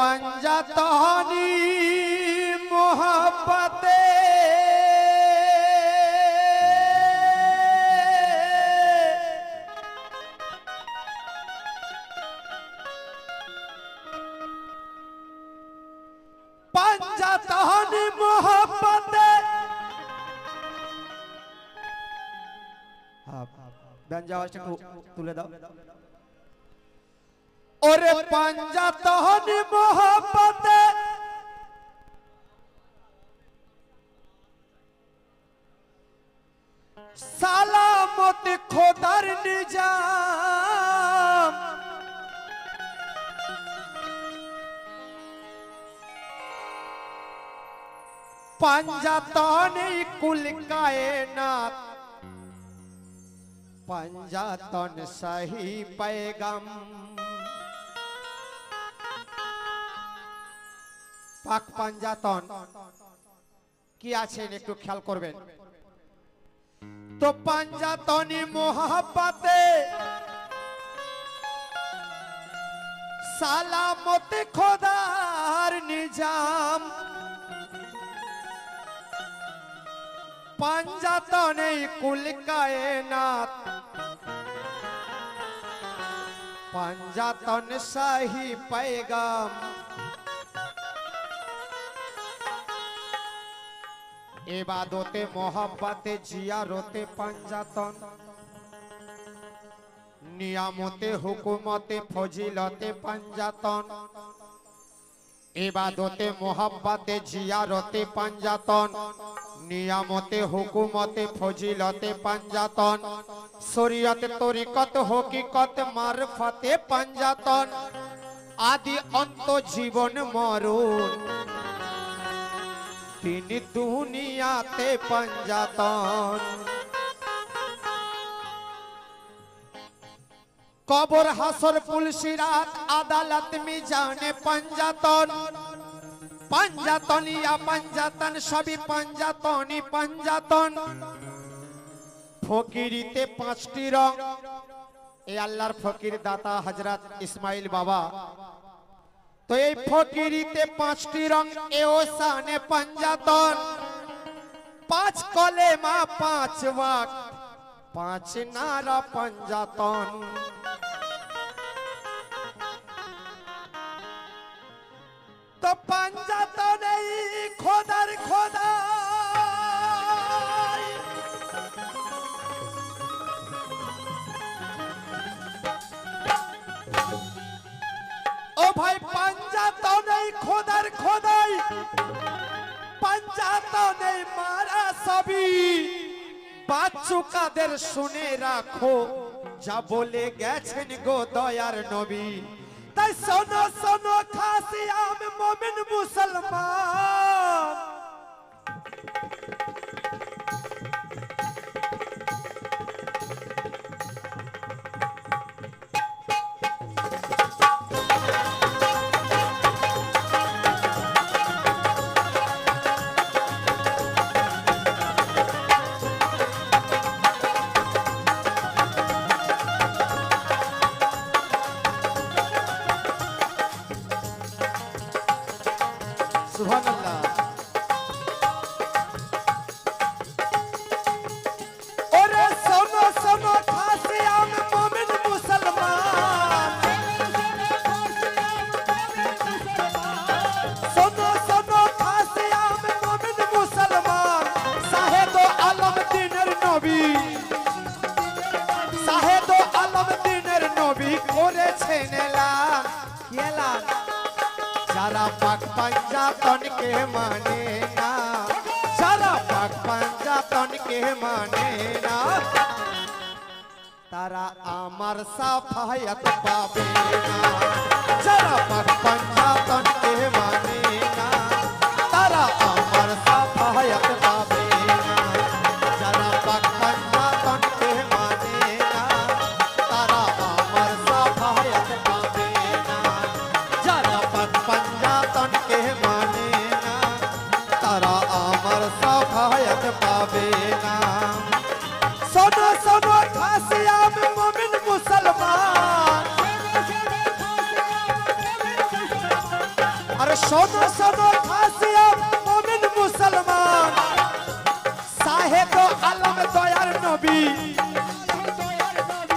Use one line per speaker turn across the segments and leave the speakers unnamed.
পাঞ্জাতনি মোহাব্বতে পাঞ্জাতনি মোহাব্বতে ব্যঞ্জা আওয়াজটা একটু তুলে দাও। ওরে পাঞ্জাতনি মোহাব্বতে সালামত খোদার নিজাম পাঞ্জাতনি কুল কায়নাত পাঞ্জাতন সহি পেগম পাক পাঞ্জাতন। কি আছেন একটু খেয়াল করবেন? তো পাঞ্জাতনি মোহাব্বতে সালামত খোদার নিজাম। পাঞ্জাতনে কুল কায়নাত। পাঞ্জাতন শাহী পেগাম এবাদতে মোহাব্বতে, জিয়ারতে পাঞ্জাতন। নিয়ামতে, হুকুমতে, ফজিলতে পাঞ্জাতন। এবাদতে মোহাব্বতে, জিয়ারতে পাঞ্জাতন। নিয়ামতে, হুকুমতে, ফজিলতে পাঞ্জাতন। শরীয়তে তরিকত, হকিকত, মারফতে পাঞ্জাতন। আদি অন্ত জীবন মরণ তিনি দুনিয়াতে পাঞ্জাতন। কবর, হাসর পুলসিরাত আদালত মি মিজানে পাঞ্জাতন। পাঞ্জাতনিয়া পাঞ্জাতন, সবই পাঞ্জাতনি পাঞ্জাতন। ফকিরিতে পাঁচটি রং। এই আল্লাহর ফকির দাতা হজরত ইসমাইল বাবা। তো এই ফকিরিতে পাঁচটি রং এ ওসানে পাঞ্জাতন পাঁচ কলে মা পাঁচ ওয়াক পাঁচ নারা পাঞ্জাতন তো পাঞ্জাতন এই খোদার খোদা খোদার খোদাই পাঞ্জাতন শুনে রাখো, যা বলে গেছেন গো দয়ার নবী। তাই শোনো শোনো খাসি আম মোমিন মুসলমান। সুবহানাল্লাহ ওরে মানে না তারা আমার সাফায়াত পাবে না। যারা পাক পাঞ্জাতনকে মানে মুসলমান। সাহেদ আলম দয়ার নবী।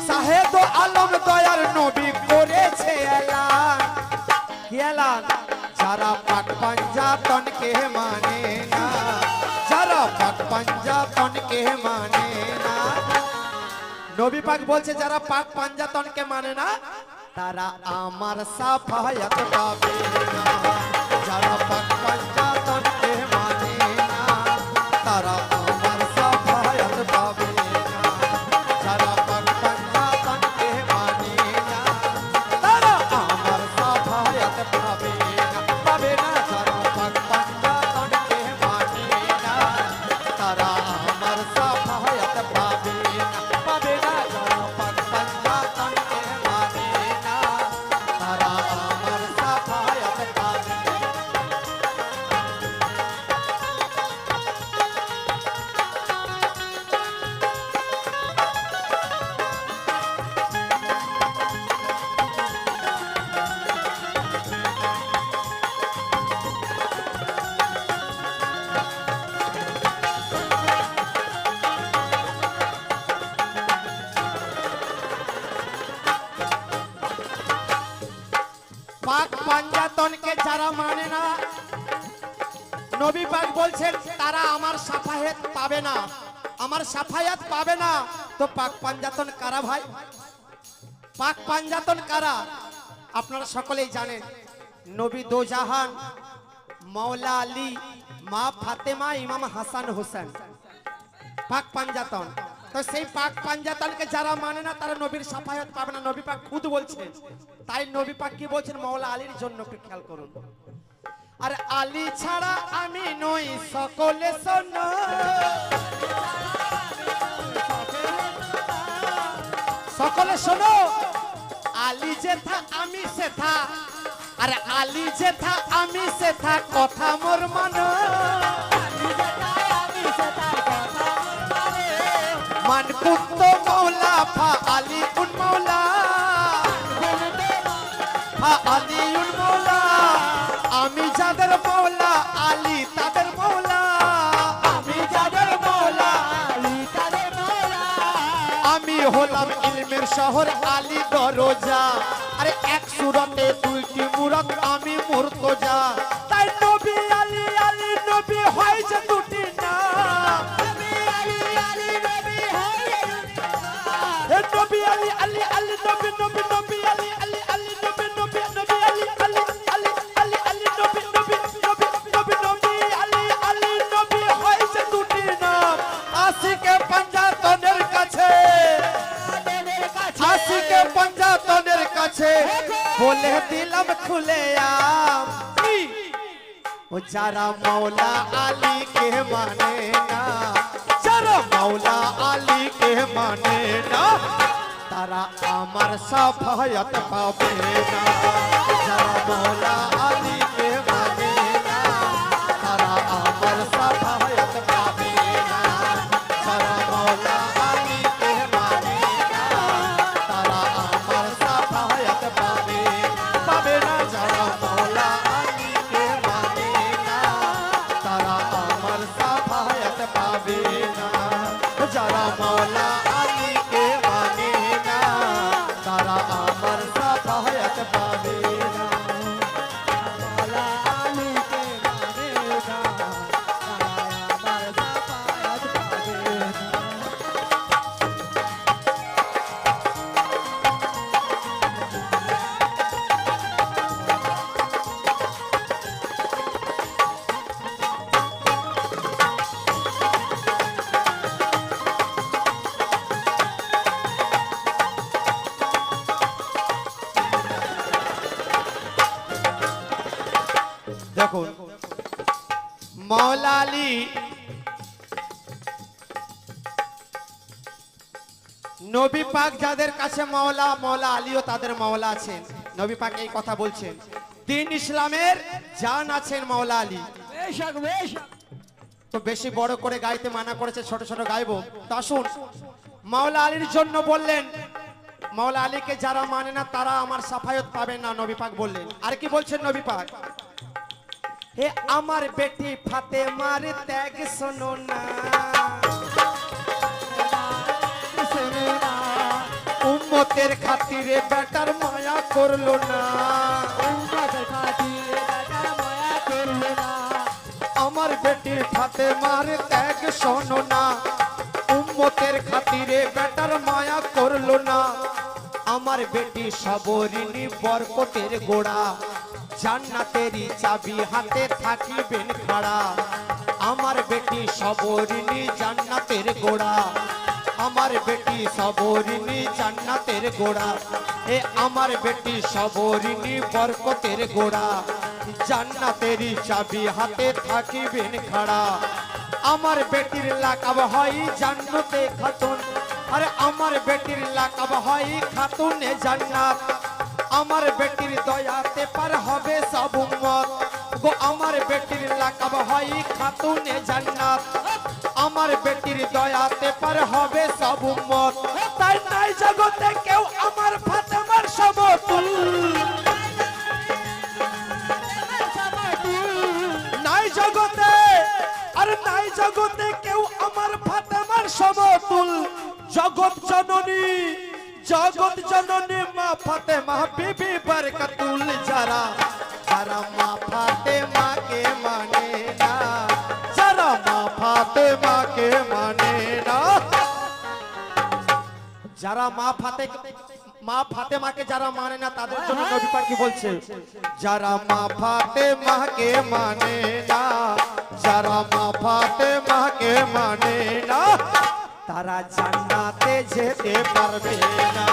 সাহেদ আলম দয়ার নবী করেছে এলান। কি এলান? যারা পাক পাঞ্জাতনকে মানে না, যারা মানে না। নবী পাক বলছে, যারা পাক পাঞ্জাতনকে মানে না তারা আমার সাফায়াত পাবে না যারা পাক পাঞ্জাতনকে মানে বলছেন, তারা আমার সাফায়াত পাবে না। আমার সাফায়াত পাবে না? তো পাক পাঞ্জাতন কারা ভাই? পাক পাঞ্জাতন কারা? আপনারা সকলেই জানেন, নবী দোজাহান মাওলা আলী, মা ফাতেমা, ইমাম হাসান হোসেন। পাক পাঞ্জাতন। তো সেই পাক পাঞ্জাতনকে যারা মানে না, তারা নবীর সাফায়াত পাবে না। নবী পাক খুদ বলছেন তাই নবী পাক কি বলছেন? মাওলা আলীর জন্য একটু খেয়াল করুন। আর আলী ছাড়া আমি নই, সকলে শোনো। সকলে শোনো, আলী যেথা, আমি সেথা। আর আলী যেথা, আমি সেথা, কথা মোর মানো। মান কুত্ত মৌলা, ফা আলী মৌলা। ফা আলী উন মৌলা। ইলমের শহর আলী দরজা আরে এক সুরতে দুইটি মুরত আমি মুর্তজা। বলে দিলাম খুলে আম কি? ও যারা মৌলা আলী কে মানে না যারা মৌলা আলী কে মানে না তারা আমার সাফায়াত পাবে না যারা মৌলা আলী কে মানে না তারা দেখুন। মৌলা আলী নবী পাক যাদের কাছে মাওলা মাওলা আলীও তাদের মাওলা আছেন। নবী পাক এই কথা বলছেন। দিন ইসলামের জান আছেন মাওলা আলী। তো বেশি বড় করে গাইতে মানা করেছে ছোট ছোট গাইব। তো আসুন মাওলা আলীর জন্য বললেন মাওলা আলীকে যারা মানে না তারা আমার সাফায়ত পাবেন না নবী পাক বললেন। আর কি বলছেন নবী পাক? হে আমার বেটি ফাতে মার ত্যাগ শোনো না। উম্মতের খাতিরে বেটার মায়া করল না। আমার বেটি ফাতে মার ত্যাগ শোনো না। উম্মতের খাতিরে বেটার মায়া করল না। আমার বেটি সবরিনী বরকতের গোড়া। জান্নাতেরই চাবি হাতে থাকিবেন খাড়া। আমার বেটি সবরিনী জান্নাতের গোড়া। আমার বেটি সবরিনী জান্নাতের গোড়া। এ আমার বেটি সবরিনী বরকতের গোড়া। জান্নাতেরই চাবি হাতে থাকিবেন খাড়া। আমার বেটির লাকাব হয় জান্নাতে খাতুন। আরে আমার বেটির লাকাব হয় খাতুনে জান্নাত। আমার বেটির দয়াতে পার হবে সব উম্মত। গো, আমার বেটির লাকাব হয় খাতুনে জান্নাত। আমার বেটির দয়াতে পার হবে সব উম্মত। তাই নাই জগতে কেউ আমার ফাতেমার সমতুল। নাই জগতে, আর নাই জগতে কেউ আমার ফাতেমার সমতুল। জগৎ জননী জগৎ জননী মা ফাতেমা বিবি বরকতুল যারা যারা মা ফাতেমাকে মানে না, যারা মা ফাতেমাকে মানে না। যারা মা ফাতে, মা ফাতেমাকে যারা মানে না, তাদের জন্য নবী পাক কি বলছে? যারা মা ফাতেমাকে মানে না, যারা মা ফাতেমাকে মানে না তারা জান্নাতে যেতে পারবে না।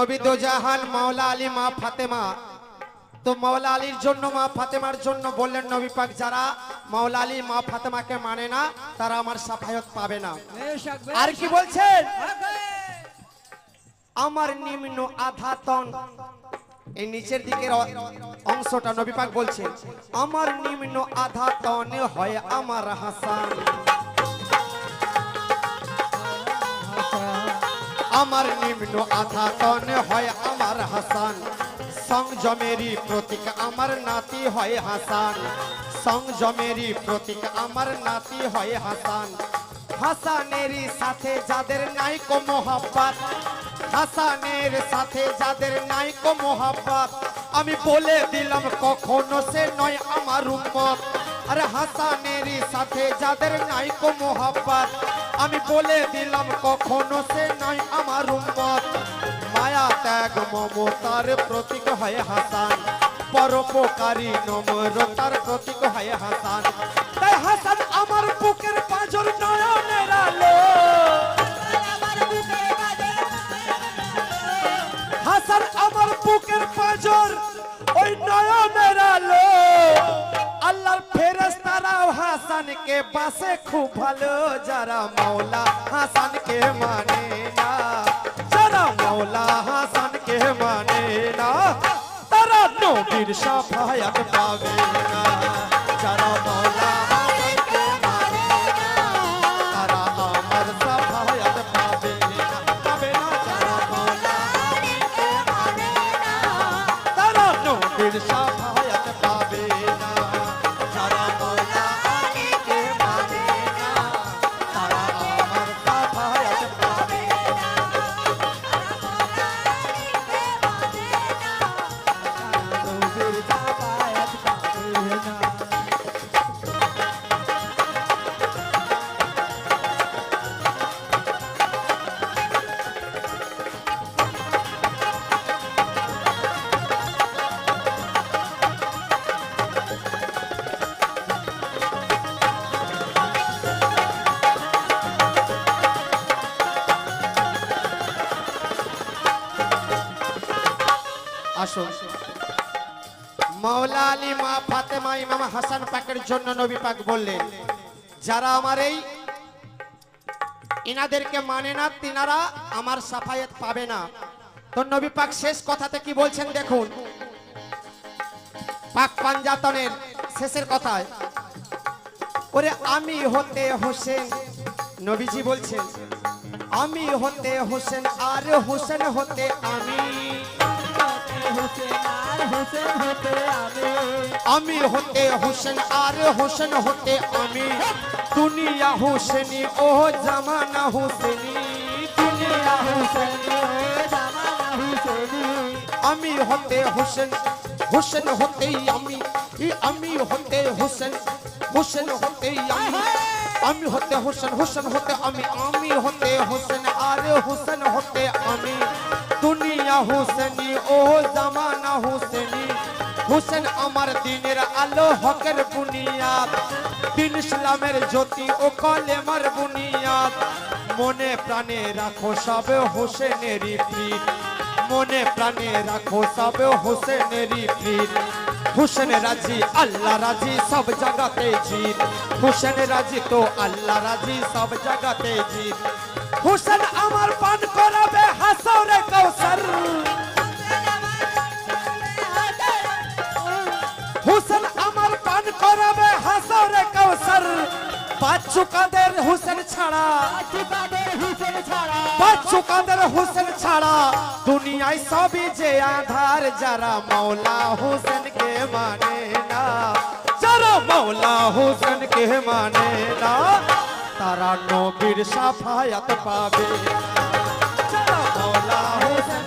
নবী দোজাহান মাওলা আলী মা ফাতেমা। তো মাওলা আলীর জন্য মা ফাতেমার জন্য বললেন নবী পাক যারা মাওলা আলী মা ফাতেমাকে মানে না তারা আমার সাফায়ত পাবে না। আর কি বলছেন? আমার নিম্ন আধাতন এই নিচের দিকের অংশটা নবী পাক বলছেন আমার নিম্ন আধাতন হয় আমার হাসান। আমার নিম্ন আধা তনে হয় আমার হাসান। সংযমেরই প্রতীক আমার নাতি হয় হাসান। সংযমেরই প্রতীক আমার নাতি হয় হাসান। হাসানেরই সাথে যাদের নাইকো মোহাব্বত। হাসানের সাথে যাদের নাইকো মোহাব্বত। আমি বলে দিলাম কখনো সে নয় আমার উম্মত। আরে হাসানেরই সাথে যাদের নাইকো মোহাব্বত। আমি বলে দিলাম, কখনো সে নয় আমার উম্মত। মায়া ত্যাগ, মমতার প্রতীক হয় হাসান। পরোপকারী নম্রতার প্রতীক হয় হাসান। তাই হাসান আমার বুকের পাঁজর নয়নের আলো। হাসান আমার বুকের পাঁজর ওই নয়নের আলো। আল্লাহর ফেরেশতারাও হাসানকে বাসে খুব ভালো যারা মাওলা হাসানকে মানে না যারা মাওলা হাসানকে মানে না তারা নবীর সাফায়াত পাবে না যারা জন্য নবী পাক বললেন, যারা আমার এই ইনাদেরকে মানে না, তিনারা আমার সাফায়াত পাবে না। তো নবী পাক শেষ কথাতে কি বলছেন দেখুন। পাক পাঞ্জাতনের শেষের কথায়, ওরে আমি হতে হোসেন, নবীজি বলছেন, আমি হতে হোসেন, আর হোসেন হতে আমি।
হোসেন আর হোসেন হতে আমি।
আমি হতে হোসেন আর হোসেন হতে আমি। দুনিয়া হোসেনি ও জামানা হোসেনি। দুনিয়া হোসেন
জামানা হুসেনি।
আমি হতে হোসেন হোসেন হতেই আমি। আমি হতে হোসেন হোসেন হতেই আমি। আমি হতে হোসেন হোসেন হতে আমি। আমি হতে হোসেন আর হোসেন হতে আমি। দুনিয়া হোসেনি, ও জামানা হুসেনি। হুসেন আমার দিনের আলো হকের বুনিয়াদ। দিন ইসলামের জ্যোতি ও কলেমার বুনিয়াদ। মনে প্রাণে রাখো সব হোসেনেরই প্রীত মনে প্রাণে রাখো সব হোসেনেরই প্রীত হুসেন রাজি, আল্লাহ রাজি, সব জগতে জিত। হুসেন রাজি তো, আল্লাহ রাজি, সব জগতে জিত। হুসেন আমার পান করাবে হাসরে কৌসর হুসেন আমার পান করাবে হাসরে কৌসর বাচ্চু কাদের হুসেন ছাড়া। বাচ্চু কাদের হুসেন ছাড়া। দুনিয়ায় সবই যে আধার যারা মৌলা হুসেন কে মানে না। যারা মৌলা হুসেন কে মানে না তারা নবীর সাফায়াত পাবে। যারা মৌলা হুসেন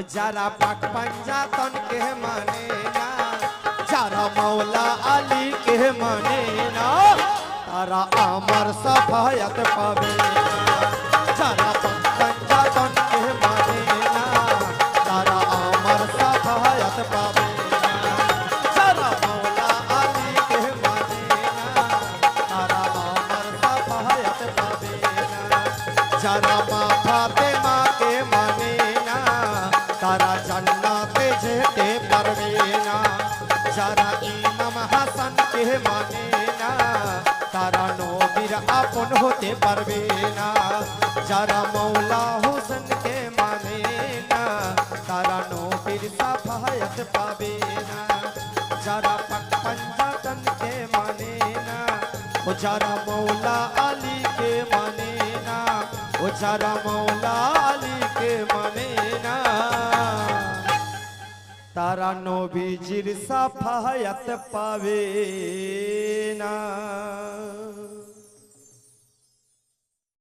ও যারা পাক পাঞ্জাতন কে মানে না, যারা মৌলা আলী কে মানে না, তারা আমার সাফায়াত পাবে না। যারা ইমাম হাসান কে মানে না তারা নবীর আপন হতে পারবে না যারা মৌলা হোসেন কে মানে না তারা নবীর সাফায়াত পাবে না যারা পাক পাঞ্জাতন কে মানে না ও যারা মৌলা আলী কে মানে না ও যারা মৌলা তারা নবীজির সাফায়াত পাবে না।